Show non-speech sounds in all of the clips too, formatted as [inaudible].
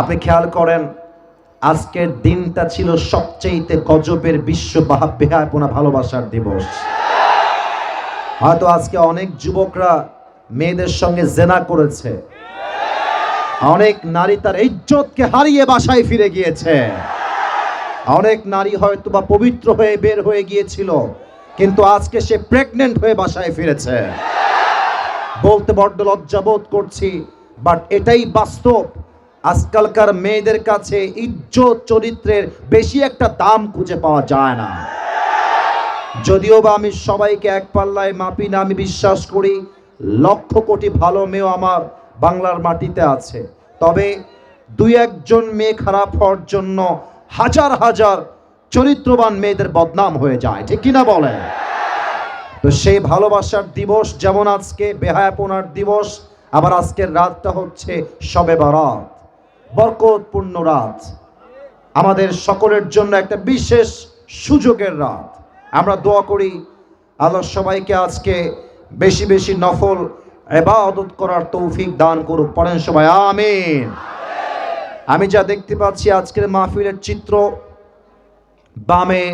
আপনি খেয়াল করেন, আজকের দিনটা ছিল সবচেয়েতে গজবের বিশ্ব বাহা, বেহায়পনা ভালোবাসার দিবস। হয়তো আজকে অনেক যুবকরা মেয়েদের সঙ্গে জেনা করেছে। অনেক নারী তার ইজ্জতকে হারিয়ে বাসায় ফিরে গিয়েছে। অনেক নারী হয়তো বা পবিত্র হয়ে বের হয়ে গিয়েছিল, কিন্তু আজকে সে প্রেগনেন্ট হয়ে বাসায় ফিরেছে। বলতে বড্ড লজ্জাবোধ করছি বাট এটাই বাস্তব। আজকালকার মেয়েদের কাছে ইজ্জত চরিত্রের বেশি একটা দাম খুঁজে পাওয়া যায় না। যদিও বা আমি সবাইকে এক পাল্লায় মাপি না, আমি বিশ্বাস করি লক্ষ কোটি ভালো মেয়েও আমার বাংলার মাটিতে আছে। তবে দুই একজন মেয়ে খারাপ হওয়ার জন্য হাজার হাজার চরিত্রবান মেয়েদের বদনাম হয়ে যায়, ঠিক কিনা বলেন তো সেই ভালোবাসার দিবস যেমন আজকে, বেহায়াপনার দিবস, আবার আজকের রাতটা হচ্ছে সবে বারাত। বরকতপূর্ণ রাত। আমাদের সকলের জন্য একটা বিশেষ সুযোগের রাত। আমরা দোয়া করি, আল্লাহ সবাইকে আজকে বেশি বেশি নফল এবাদত করার তৌফিক দান করুক। পড়েন সবাই, আমিন। আমি যা দেখতে পাচ্ছি আজকের মাহফিলের চিত্র বামে,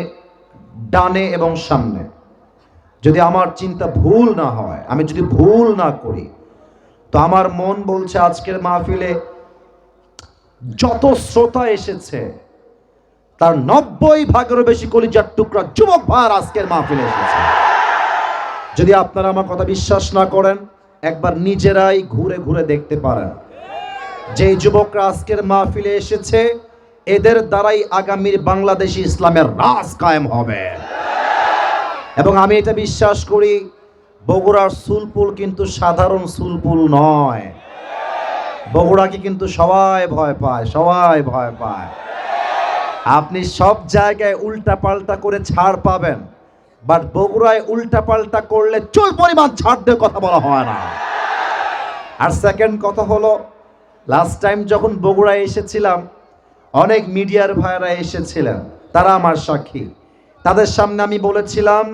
ডানে এবং সামনে। যদি আমার চিন্তা ভুল না হয়, আমি যদি ভুল না করি, তো আমার মন বলছে আজকের মাহফিলে যত শ্রোতা এসেছে, তার নব্বই ভাগেরও বেশি কলিজার টুকরা যুবক ভার আজকের মাহফিলে এসেছে। যদি আপনারা আমার কথা বিশ্বাস না করেন, একবার নিজেরাই ঘুরে ঘুরে দেখতে পারেন। যে যুবকরা আজকের মাহফিলে এসেছে, এদের দ্বারাই আগামীর বাংলাদেশি ইসলামের রাজ কায়েম হবে। এবং আমি এটা বিশ্বাস করি, বগুড়ার সুলপুল কিন্তু সাধারণ সুলপুল নয়। বগুড়াকে কিন্তু সবাই ভয় পায়, সবাই ভয় পায়। আপনি সব জায়গায় উল্টা পাল্টা করে ছাড় পাবেন বাট বগুড়ায় উল্টা পাল্টা করলে চুল পরিমাণ ছাড় দিয়ে কথা বলা হয় না। আর সেকেন্ড কথা হলো লাস্ট টাইম যখন বগুড়ায় এসেছিলাম, অনেক মিডিয়ার ভাইরা এসেছিলেন, তারা আমার সাক্ষী। তাদের সামনে আমি বলেছিলাম,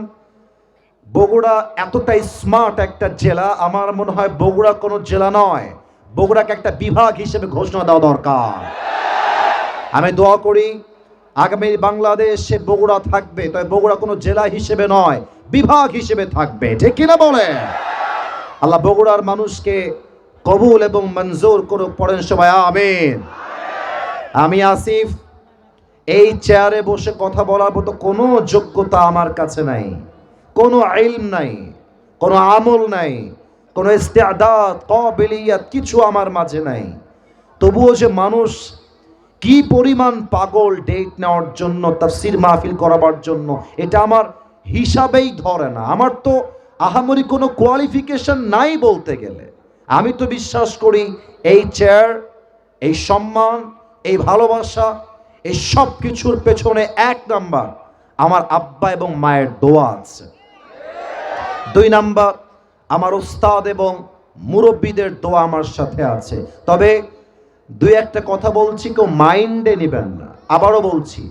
বগুড়া এতটাই স্মার্ট একটা জেলা, আমার মনে হয় বগুড়া কোনো জেলা নয়। বগুড়াকে একটা বিভাগ হিসেবে ঘোষণা দেওয়া দরকার। আমি দোয়া করি, আগামী বাংলাদেশে বগুড়া থাকবে, তবে বগুড়া কোনো জেলা হিসেবে নয়, বিভাগ হিসেবে থাকবে। ঠিক কিনা বলে? আল্লাহ বগুড়ার মানুষকে কবুল এবং মঞ্জুর করুক, পড়েন সবাই, আমিন। আমি আসিফ, এই চেয়ারে বসে কথা বলার মতো কোনো যোগ্যতা আমার কাছে নাই, কোনো আইল নাই, কোনো আমল নাই কোনো ইস্তেআদাত কবিলিয়াত কিছু আমার মাঝে নাই। তবুও যে মানুষ কি পরিমাণ পাগল ডেট নেওয়ার জন্য তার তাফসির মাহফিল করাবার জন্য, এটা আমার হিসাবেই ধরে না। আমার তো আহামরি কোনো কোয়ালিফিকেশন নাই বলতে গেলে। আমি তো বিশ্বাস করি, এই চেয়ার এই সম্মান, এই ভালোবাসা, এই সব কিছুর পেছনে এক নাম্বার আমার আব্বা এবং মায়ের দোয়া আছে। দুই নাম্বার আমার ওস্তাদ এবং মুরব্বীদের দোয়া আমার সাথে আছে। তবে দুই একটা কথা বলছি, কেউ মাইন্ডে নেবেন না। আবারও বলছি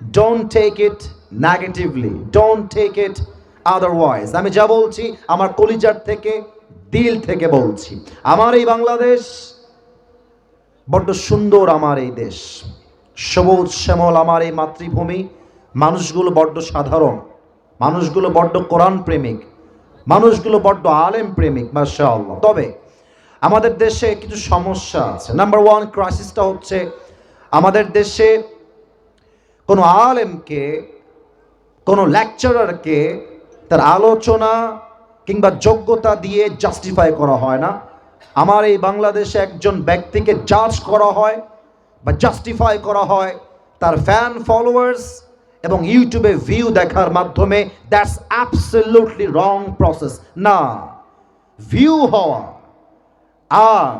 don't take it negatively don't take it otherwise আমি যা বলছি আমার কলিজার থেকে, দিল থেকে বলছি। আমার এই বাংলাদেশ বড্ড সুন্দর আমার এই দেশ। সবুজ শ্যামল আমার এই মাতৃভূমি। মানুষগুলো বড্ড সাধারণ। মানুষগুলো বড্ড কোরআন প্রেমিক। মানুষগুলো বড্ড আলেম প্রেমিক, মাশাআল্লাহ। তবে আমাদের দেশে কিছু সমস্যা আছে। নাম্বার ওয়ান ক্রাইসিসটা হচ্ছে আমাদের দেশে কোনো আলেমকে, কোনো লেকচারারকে তার আলোচনা কিংবা যোগ্যতা দিয়ে জাস্টিফাই করা হয় না। আমার এই বাংলাদেশে একজন ব্যক্তিকে জাজ করা হয় বা জাস্টিফাই করা হয়, তার ফ্যান ফলোয়ার্স এবং ইউটিউবে ভিউ দেখার মাধ্যমে দ্যাটস অ্যাবসলিউটলি রং প্রসেস না ভিউ হওয়া আর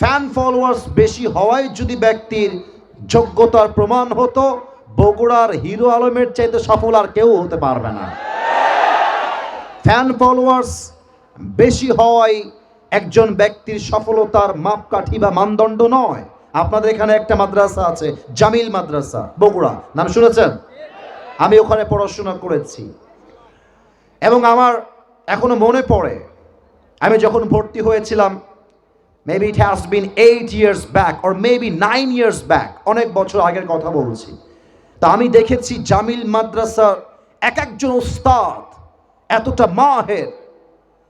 ফ্যান ফলোয়ার্স বেশি হওয়ায় যদি ব্যক্তির যোগ্যতার প্রমাণ হতো, বগুড়ার হিরো আলমের চাইতে সফল আর কেউ হতে পারবে না। ফ্যান ফলোয়ার্স বেশি হওয়ায় একজন ব্যক্তির সফলতার মাপকাঠি বা মানদণ্ড নয়। আপনাদের এখানে একটা মাদ্রাসা আছে, জামিল মাদ্রাসা, বগুড়া। নাম শুনেছেন? আমি ওখানে পড়াশোনা করেছি। এবং আমার এখনও মনে পড়ে, আমি যখন ভর্তি হয়েছিলাম maybe it has been eight years back or maybe nine years back অনেক বছর আগের কথা বলছি। তা আমি দেখেছি জামিল মাদ্রাসার এক একজন ওস্তাদ এতটা মাহের,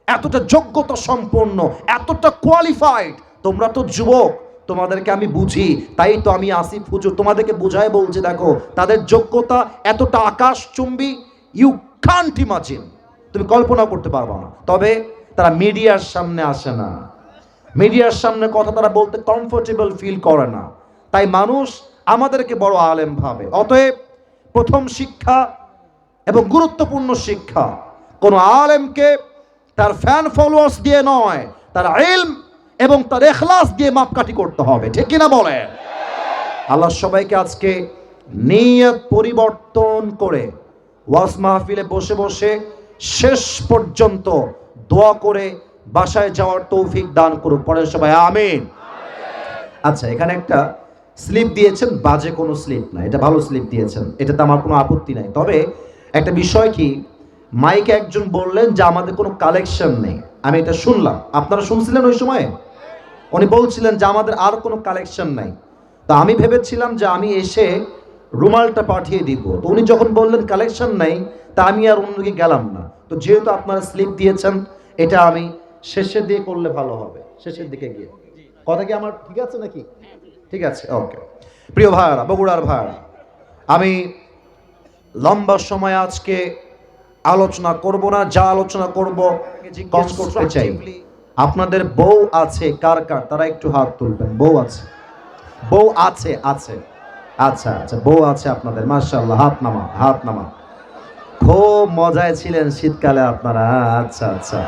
এতটা যোগ্যতা সম্পন্ন, এতটা কোয়ালিফাইড তোমরা তো যুবক তোমাদেরকে আমি বুঝি, তাই তো আমি আসিফ হুজুর তোমাদেরকে বুঝাই বলছি, দেখো, তাদের যোগ্যতা এতটা আকাশচুম্বী ইউ কান্ট ইমাজিন তুমি কল্পনা করতে পারবে না। তবে তারা মিডিয়ার সামনে আসে না। মিডিয়ার সামনে কথা তারা বলতে কমফোর্টেবল ফিল করে না। তাই মানুষ আমাদেরকে বড় আলেম ভাবে। অতএব প্রথম শিক্ষা এবং গুরুত্বপূর্ণ শিক্ষা, কোন আলেমকে তার ফ্যান ফলোয়ার্স দিয়ে নয়, তার ইলম এবং তার এখলাস দিয়ে মাপকাঠি করতে হবে, ঠিক কিনা বলে আল্লাহ সবাইকে আজকে নিয়ত পরিবর্তন করে ওয়াজ মাহফিলে বসে বসে শেষ পর্যন্ত দোয়া করে বাসায় যাওয়ার তৌফিক দান করুক। পরে সবাই, আমিন। আচ্ছা এখানে একটা স্লিপ দিয়েছেন, বাজে কোনো স্লিপ না, এটা ভালো স্লিপ দিয়েছেন, এটাতে আমার কোনো আপত্তি নাই। তবে একটা বিষয় কি, মাইকে একজন বললেন যে আমাদের কোনো কালেকশন নেই। আমি এটা শুনলাম, আপনারা শুনছিলেন ওই সময়? উনি বলছিলেন যে আমাদের আর কোনো কালেকশন নাই। তো আমি ভেবেছিলাম যে আমি এসে রুমালটা পাঠিয়ে দিব। তো উনি যখন বললেন কালেকশন নাই তা আমি আর অন্যদিকে গেলাম না। তো যেহেতু আপনারা স্লিপ দিয়েছেন এটা আমি শেষের দিয়ে করলে ভালো হবে। শেষের দিকে গিয়ে। কথা কি আমার ঠিক আছে নাকি? ঠিক আছে ওকে প্রিয় ভাইয়ারা বগুড়ার ভাইয়ারা আমি লম্বা সময় আজকে আলোচনা করব না যা আলোচনা করব চাই। আপনাদের বউ আছে, কার কার? তারা একটু হাত তুলবেন। বউ আছে। বউ আছে আছে। আচ্ছা আচ্ছা বউ আছে আপনাদের। মার্শাল্লাহ হাত নামা হাত নামা খুব মজায় ছিলেন শীতকালে আপনারা। আচ্ছা আচ্ছা।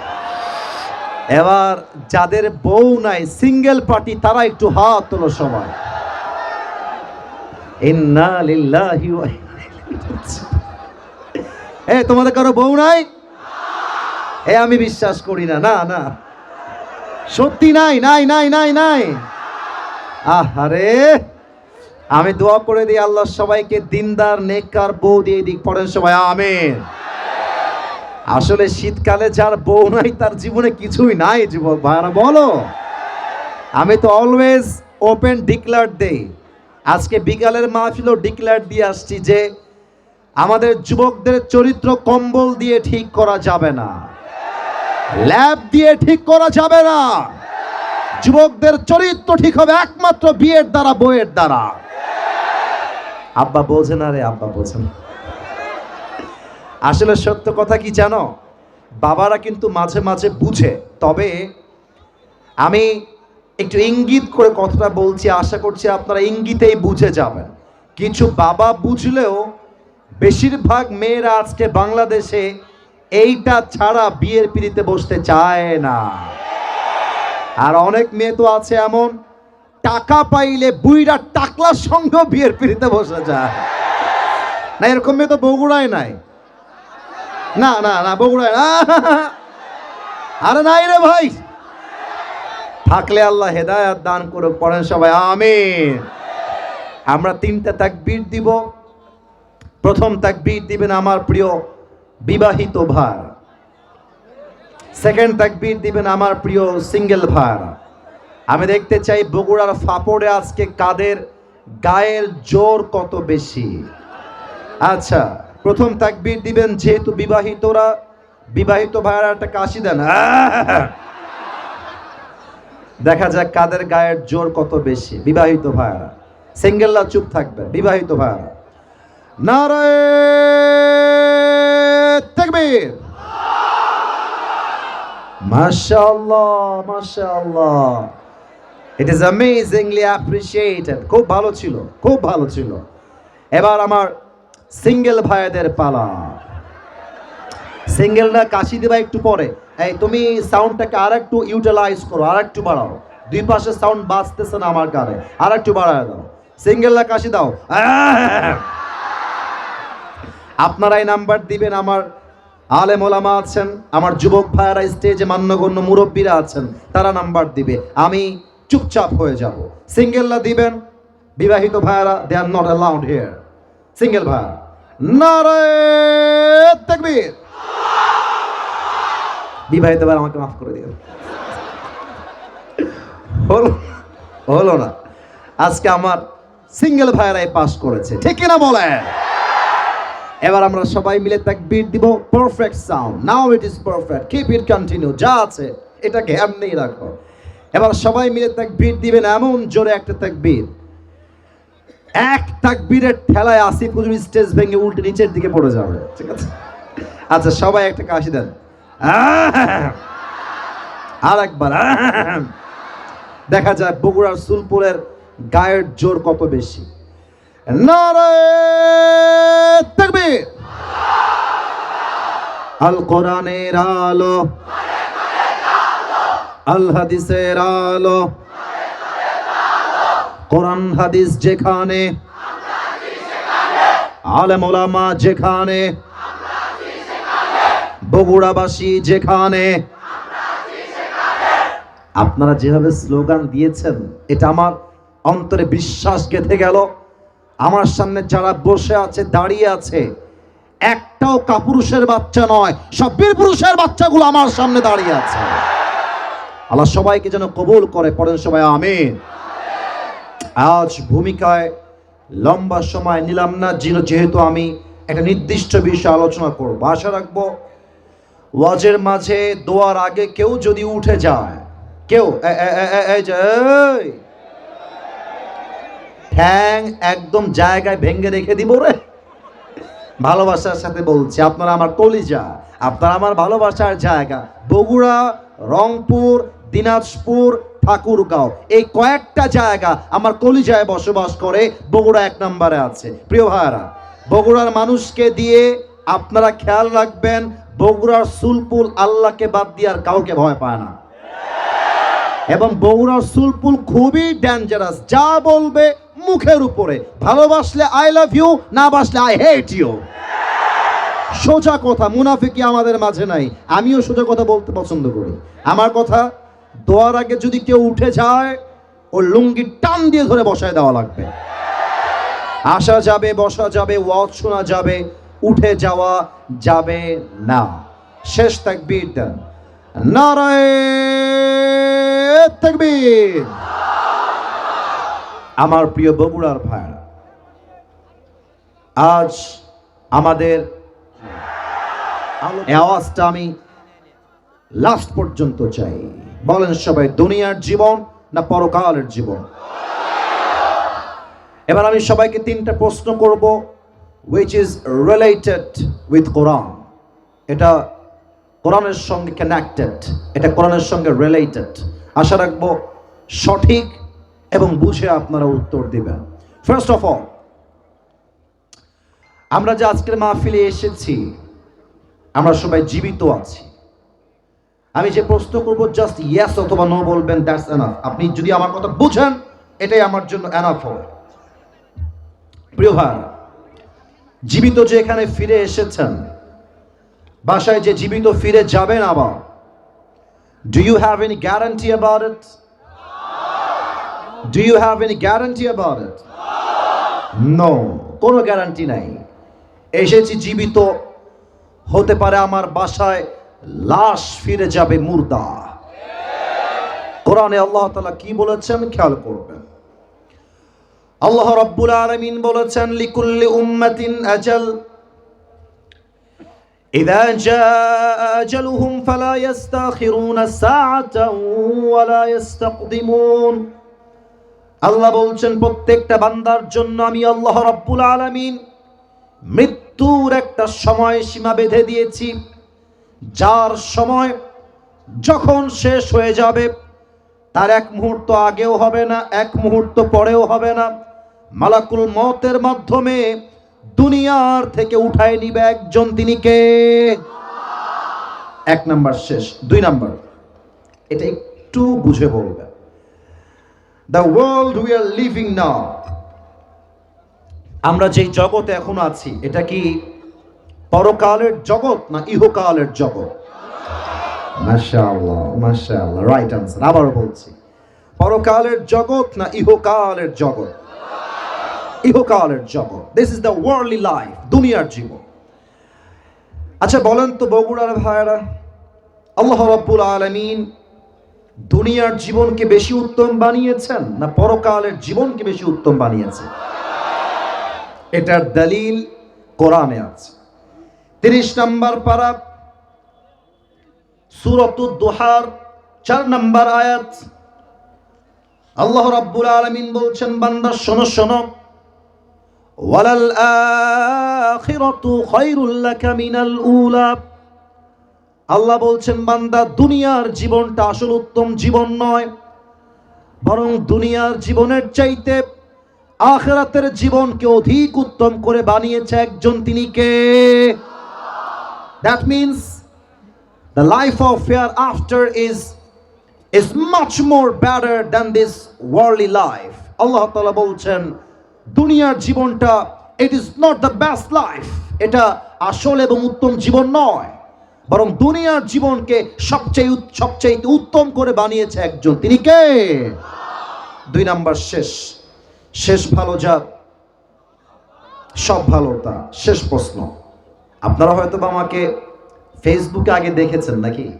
এবার যাদের বউ নাই, সিঙ্গেল পার্টি, তারা একটু হাত তোলো সময় এ, তোমাদের কারও বউ নাই? এ, আমি বিশ্বাস করি না না না। সত্যি, নাই নাই নাই নাই নাই। আহারে। আমি দোয়া করে দিই আল্লাহ সবাইকে, দিনদার, নেককার বউ দিয়ে দিক, পড়েন সবাই, আমিন। আসলে শীতকালে যার বউ নাই, তার জীবনে কিছুই নাই, যুবক ভাইরা বলো। আমি তো অলওয়েজ ওপেন ডিক্লার দেই। আজকে বিকালের মাহফিলও ডিক্লার দিয়ে আসছি যে, আমাদের যুবকদের চরিত্র কম্বল দিয়ে ঠিক করা যাবে না। ল্যাব দিয়ে ঠিক করা যাবে না। যুবকদের চরিত্র ঠিক হবে একমাত্র বিয়ের দ্বারা, বইয়ের দ্বারা। আব্বা বোঝে না রে, আব্বা বোঝে না। আসলে সত্য কথা কি জানো? বাবারা কিন্তু মাঝে মাঝে বুঝে। তবে আমি একটু ইঙ্গিত করে কথাটা বলছি, আশা করছি আপনারা ইঙ্গিতেই বুঝে যাবেন। কিছু বাবা বুঝলেও বেশিরভাগ মেয়েরা আজকে বাংলাদেশে এইটা ছাড়া বিয়ের পিড়িতে বসতে চায় না। আর অনেক মেয়ে তো আছে এমন, টাকা পাইলে বুইরা টাকলার সঙ্গেও বিয়ের পিড়িতে বসে যায়। না, এরকম মেয়ে তো বগুড়ায় নাই। না না না, বগুড়ায় না। আরে নাই রে ভাই। থাকলে আল্লাহ হেদায়াত দান করে পড়েন সবাই, আমিন। আমরা তিনটা তাকবীর দিব। প্রথম তাকবীর দিবেন আমার প্রিয় বিবাহিত ভাই সেকেন্ড তাকবীর দিবেন আমার প্রিয় সিঙ্গেল ভাইরা আমি দেখতে চাই বগুড়ার ফাপড়ে আজকে কাদের গায়ের জোর কত বেশি। আচ্ছা প্রথম তাকবীর দিবেন যেহেতু বিবাহিতরা, বিবাহিত ভাইয়ারা একটা কাশি দেন। [laughs] দেখা যাক কাদের গায়ের জোর কত বেশি, বিবাহিত ভাইয়ারা। সিঙ্গেলরা চুপ থাকবে, বিবাহিত ভাইয়ারা। নারায় মাশাআল্লাহ ইট ইজ অ্যামেজিংলি অ্যাপ্রিশিয়েটেড খুব ভালো ছিল, খুব ভালো ছিল। এবার আমার সিঙ্গেল ভাইদের পালা। সিঙ্গেলরা কাশি দেবা একটু পরে। এই, তুমি সাউন্ডটাকে আর একটু ইউটিলাইজ করো আর একটু বাড়াও। দুই পাশে সাউন্ড বাজতেছে না আমার কানে আর একটু বাড়ায় দাও। সিঙ্গেলরা কাশি দাও! আপনারাই নাম্বার দিবেন আমার আলেম ওলামা আছেন, আমার যুবক ভাইয়ারা স্টেজে মান্যগণ্য মুরব্বীরা আছেন, তারা নাম্বার দিবে। আমি চুপচাপ হয়ে যাব। সিঙ্গেলরা দিবেন? বিবাহিত ভাইয়ারা they are not allowed here single ভাইয়া নারে তাকবীর। বিবাহিত ভাই আমাকে মাফ করে দিও। হলো হলো না। আজকে আমার সিঙ্গেল ভাইরাই পাস করেছে। ঠিক কিনা বলে এবার আমরা সবাই মিলে তাকবীর দিব perfect sound now it is perfect keep it continue যা আছে এটাকে এমনিই রাখো। এবার সবাই মিলে তাকবীর দিবেন এমন জোরে একটা তাকবীর। এক তাক তাকবীরের ঠেলায় আসিফ হুজুর স্টেজ ভেঙে উল্টে নিচের দিকে পড়ে যাবে। ঠিক আছে? আচ্ছা সবাই একটা কাশি দেন। আর একবার। দেখা যায় বগুড়ার সুলপুরের গায়ের জোর কত বেশি। নারায়ে তাকবীর। আল কোরআনের আলো। আল হাদিসের আলো। কোরআন হাদিস যেখানে। আলেম ওলামা যেখানে। বগুড়াবাসী যেখানে। আপনারা যেভাবে স্লোগান দিয়েছেন, এটা আমার অন্তরে বিশ্বাস গেঁথে গেল। আমার সামনে যারা বসে আছে, দাঁড়িয়ে আছে, একটাও কাপুরুষের বাচ্চা নয়, সব বীর পুরুষের বাচ্চাগুলো আমার সামনে দাঁড়িয়ে আছে। আল্লাহ সবাইকে যেন কবুল করে, পড়েন সবাই, আমিন। আজ ভূমিকায় লম্বা সময় নিলাম না যেহেতু আমি একটা নির্দিষ্ট বিষয় আলোচনা করব। আশা রাখব, ওয়াজের মাঝে দোয়ার আগে কেউ যদি উঠে যায়, কেউ এ- এ- এ- এ- এই যে, এই, ঠ্যাং একদম জায়গায় ভেঙে রেখে দিব রে। ভালোবাসার সাথে বলছি, আপনারা আমার কলিজা, আপনারা আমার ভালোবাসার জায়গা। বগুড়া, রংপুর, দিনাজপুর, ঠাকুরগাঁও, এই কয়েকটা জায়গা আমার কলিজায় বসবাস করে, বগুড়া এক নম্বরে আছে। প্রিয় ভাইরা বগুড়ার মানুষকে দিয়ে আপনারা খেয়াল রাখবেন, বগুড়ার সুলপুল আল্লাহকে বাদ দিয়ে আর কাউকে ভয় পায় না। এবং বগুড়ার সুলপুল খুবই ডেঞ্জারাস যা বলবে মুখের উপরে। ভালোবাসলে আই লাভ ইউ না বাসলে আই হেট ইউ সোজা কথা মুনাফিকি আমাদের মাঝে নাই। আমিও সোজা কথা বলতে পছন্দ করি। আমার কথা, দোয়ার আগে যদি কেউ উঠে যায়, ও লুঙ্গি টান দিয়ে ধরে বসায় দেওয়া লাগবে। আসা যাবে, বসা যাবে, ওয়াজ শোনা যাবে, উঠে যাওয়া যাবে না। শেষ তাকবীর দেন। নারায়ে তাকবীর। আমার প্রিয় বগুড়ার ভাইরা আজ আমাদের আওয়াজটা আমি লাস্ট পর্যন্ত চাই। বলেন সবাই, দুনিয়ার জীবন না পরকালের জীবন? এবার আমি সবাইকে তিনটা প্রশ্ন করব which is related with Quran এটা কোরআনের সঙ্গে কানেক্টেড এটা কোরআনের সঙ্গে রিলেটেড আশা রাখব সঠিক এবং বুঝে আপনারা উত্তর দিবেন। ফার্স্ট অফ অল আমরা যে আজকের মাহফিলে এসেছি, আমরা সবাই জীবিত আছি। আমি যে প্রশ্ন করব জাস্ট ইয়েস অথবা নো বলবেন দ্যাটস এনাফ আপনি যদি আমার কথা বুঝেন, এটাই আমার জন্য এনাফ হবে। প্রিয় ভাই, জীবিত যে এখানে ফিরে এসেছেন, বাসায় যে জীবিত ফিরে যাবেন আবার do you have any guarantee about it do you have any guarantee about it no কোনো গ্যারান্টি নাই এসেছি জীবিত হতে পারে আমার বাসায় লাশ ফিরে যাবে মুর্দা কোরআনে আল্লাহ তাআলা কি বলেছেন খেয়াল করবেন আল্লাহ রাব্বুল আলামিন বলেছেন লিকুল্লি উম্মাতিন আজাল إذا جاء أجلهم فلا يستأخرون ساعة ولا يستقدمون আল্লাহ বলছেন, প্রত্যেকটা বান্দার জন্য আমি আল্লাহ রাব্বুল আলামিন মৃত্যুর একটা সময় সীমা বেঁধে দিয়েছি। যার সময় যখন শেষ হয়ে যাবে, তার এক মুহূর্ত আগেও হবে না, এক মুহূর্ত পরেও হবে না। মালাকুল মতের মাধ্যমে দুনিয়ার থেকে উঠায় নিবে একজন। তিনি কে? এক নাম্বার শেষ, দুই নাম্বার। এটা একটু বুঝে বলবে the world we are living now আমরা যেই জগতে এখন আছি এটা কি পরকালের জগৎ না ইহকালের জগৎ? মাশাআল্লাহ মাশাআল্লাহ রাইট আনসার আবার বলছি। পরকালের জগৎ না ইহকালের জগৎ? ইহকালের জগৎ। This is the worldly life দুনিয়ার জীবন। আচ্ছা বলেন তো বগুড়ার ভাইরা আল্লাহ রাব্বুল আলামিন দুনিয়ার জীবনকে বেশি উত্তম বানিয়েছেন না পরকালের জীবনকে বেশি উত্তম বানিয়েছেন এটার দলিল কোরআনে আছে। তিরিশ নম্বর পারা, সুরতুদ দোহার, চার নম্বর আয়াত। আল্লাহ রাব্বুল আলামিন বলছেন, বান্দা, শোনো শোনো। ওয়ালাল আখিরাতু খায়রুল লাকা মিনাল উলা। আল্লাহ বলছেন, বান্দা, দুনিয়ার জীবনটা আসল উত্তম জীবন নয়, বরং দুনিয়ার জীবনের চাইতে আখেরাতের জীবনকে অধিক উত্তম করে বানিয়েছে একজন তিনি কে? That means the life of hereafter is is much more better than this worldly life আল্লাহ তাআলা বলছেন, দুনিয়ার জীবনটা it is not the best life এটা আসল এবং উত্তম জীবন নয়। বরং দুনিয়ার জীবনকে সবচেয়ে সবচেয়ে উত্তম করে বানিয়েছে একজন। তিনি কে? দুই নাম্বার শেষ। শেষ ভালো যা, সব ভালো তা। শেষ প্রশ্ন। আপনারা হয়তো বা আমাকে ফেসবুকে আগে দেখেছেন নাকি?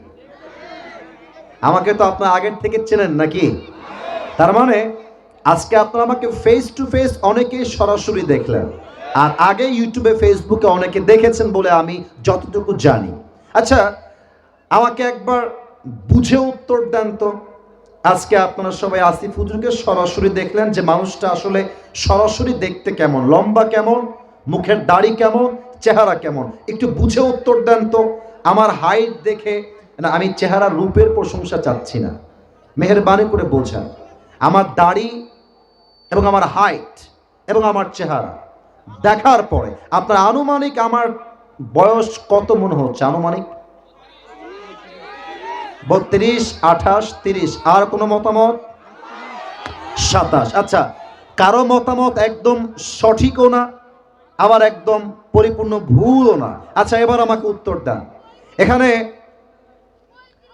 আমাকে তো আপনার আগের থেকে চেনেন নাকি? তার মানে আজকে আপনারা আমাকে ফেস টু ফেস অনেকেই সরাসরি দেখলেন। আর আগে ইউটিউবে, ফেসবুকে অনেকে দেখেছেন বলে আমি যতটুকু জানি। আচ্ছা আমাকে একবার বুঝে উত্তর দেন তো। আজকে আপনারা সবাই আসিফ হুজুরকে সরাসরি দেখলেন যে মানুষটা আসলে সরাসরি দেখতে কেমন, লম্বা কেমন, মুখের দাড়ি কেমন, চেহারা কেমন? একটু বুঝে উত্তর দেন তো। আমার হাইট দেখে, না, আমি চেহারা রূপের প্রশংসা চাচ্ছি না। মেহরবানি করে বোঝান, আমার দাড়ি এবং আমার হাইট এবং আমার চেহারা। দেখার পরে, আপনার আনুমানিক আমার বয়স কত মনে হচ্ছে? আনুমানিক? বত্রিশ, আঠাশ, তিরিশ। আর কোনো মতামত? সাতাশ। আচ্ছা কারও মতামত একদম সঠিকও না, আবার একদম পরিপূর্ণ ভুলও না। আচ্ছা এবার আমাকে উত্তর দেন। এখানে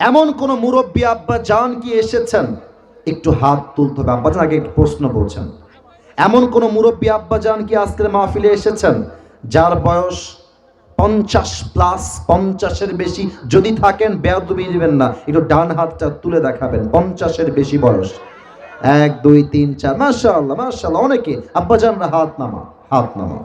এমন কোন মুরব্বী আব্বা জান কি এসেছেন? একটু হাত তুলতে হবে, আব্বা আগে একটু প্রশ্ন বলছেন। এমন কোন মুরব্বী আব্বা জান কি আজকের মাহফিলে এসেছেন? যার বয়স পঞ্চাশ প্লাস পঞ্চাশের বেশি যদি থাকেন বেয়াদবি দিবেন না। একটু ডান হাতটা তুলে দেখাবেন, পঞ্চাশের বেশি বয়স। এক, দুই, তিন, চার মাসা আল্লাহ মাসা আল্লাহ অনেকে। আব্বাজানরা হাত নামা হাত নামা